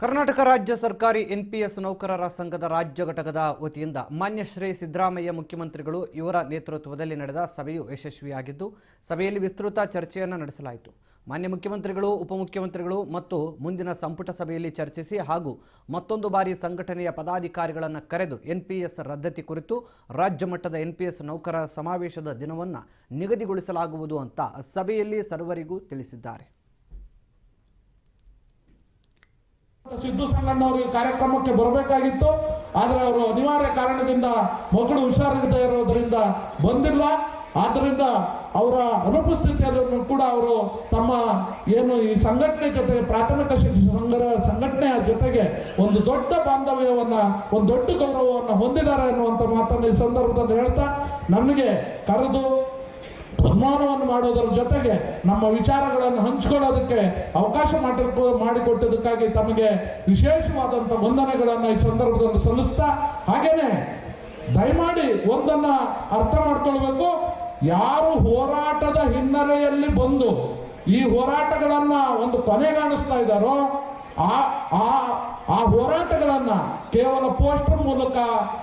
ಕರ್ನಾಟಕ ರಾಜ್ಯ ಸರ್ಕಾರಿ ಎನ್ಪಿಎಸ್ ನೌಕರರ ಸಂಘದ ರಾಜ್ಯ ಘಟಕದ ವತಿಯಿಂದ ಮಾನ್ಯ ಶ್ರೀ ಸಿದ್ದರಾಮಯ್ಯ ಮುಖ್ಯಮಂತ್ರಿಗಳು ಇವರ ನೇತೃತ್ವದಲ್ಲಿ ನಡೆದ ಸಭೆಯು ಯಶಸ್ವಿಯಾಗಿದ್ದು, ಸಭೆಯಲ್ಲಿ ವಿಸ್ತೃತ ಚರ್ಚೆಯನ್ನು ನಡೆಸಲಾಯಿತು. ಮಾನ್ಯ ಮುಖ್ಯಮಂತ್ರಿಗಳು, ಉಪಮುಖ್ಯಮಂತ್ರಿಗಳು ಮತ್ತು ಮುಂದಿನ ಸಂಪುಟ ಸಭೆಯಲ್ಲಿ ಚರ್ಚಿಸಿ ಹಾಗೂ ಮತ್ತೊಂದು ಬಾರಿ ಸಂಘಟನೆಯ ಪದಾಧಿಕಾರಿಗಳನ್ನು ಕರೆದು ಎನ್ಪಿಎಸ್ ರದ್ದತಿ ಕುರಿತು ರಾಜ್ಯ ಮಟ್ಟದ ಎನ್ಪಿಎಸ್ ನೌಕರರ ಸಮಾವೇಶದ ದಿನವನ್ನು ನಿಗದಿಗೊಳಿಸಲಾಗುವುದು ಅಂತ ಸಭೆಯಲ್ಲಿ ಸರ್ವರಿಗೂ ತಿಳಿಸಿದ್ದಾರೆ. ಸಿದ್ದು ಸಂಗಣ್ಣವರು ಈ ಕಾರ್ಯಕ್ರಮಕ್ಕೆ ಬರಬೇಕಾಗಿತ್ತು, ಆದರೆ ಅವರು ಅನಿವಾರ್ಯ ಕಾರಣದಿಂದ ಮಕ್ಕಳು ಹುಷಾರಿಲ್ಲದೆ ಇರೋದ್ರಿಂದ ಬಂದಿಲ್ಲ. ಆದ್ದರಿಂದ ಅವರ ಅನುಪಸ್ಥಿತಿಯನ್ನು ಕೂಡ ಅವರು ತಮ್ಮ ಏನು ಈ ಸಂಘಟನೆ ಜೊತೆಗೆ ಪ್ರಾಥಮಿಕ ಶಿಕ್ಷಣ ಸಂಘರ ಸಂಘಟನೆಯ ಜೊತೆಗೆ ಒಂದು ದೊಡ್ಡ ಬಾಂಧವ್ಯವನ್ನ, ಒಂದು ದೊಡ್ಡ ಗೌರವವನ್ನು ಹೊಂದಿದ್ದಾರೆ ಅನ್ನುವಂಥ ಮಾತನ್ನು ಈ ಸಂದರ್ಭದಲ್ಲಿ ಹೇಳ್ತಾ, ನಮಗೆ ಕರೆದು ಸನ್ಮಾನವನ್ನು ಮಾಡೋದರ ಜೊತೆಗೆ ನಮ್ಮ ವಿಚಾರಗಳನ್ನು ಹಂಚಿಕೊಳ್ಳೋದಕ್ಕೆ ಅವಕಾಶ ಮಾಡಿ ಮಾಡಿಕೊಟ್ಟದಕ್ಕಾಗಿ ತಮಗೆ ವಿಶೇಷವಾದಂಥ ವಂದನೆಗಳನ್ನು ಈ ಸಂದರ್ಭದಲ್ಲಿ ಸಲ್ಲಿಸ್ತಾ ಹಾಗೇನೆ ದಯಮಾಡಿ ಒಂದನ್ನ ಅರ್ಥ ಮಾಡ್ಕೊಳ್ಬೇಕು. ಯಾರು ಹೋರಾಟದ ಹಿನ್ನೆಲೆಯಲ್ಲಿ ಬಂದು ಈ ಹೋರಾಟಗಳನ್ನ ಒಂದು ಕೊನೆಗಾಣಿಸ್ತಾ ಇದ್ದಾರೋ, ಆ ಆ ಹೋರಾಟಗಳನ್ನ ಕೇವಲ ಪೋಸ್ಟರ್ ಮೂಲಕ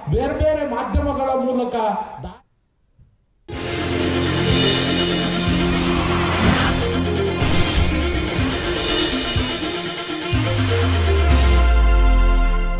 ಬೇರೆ ಬೇರೆ ಮಾಧ್ಯಮಗಳ ಮೂಲಕ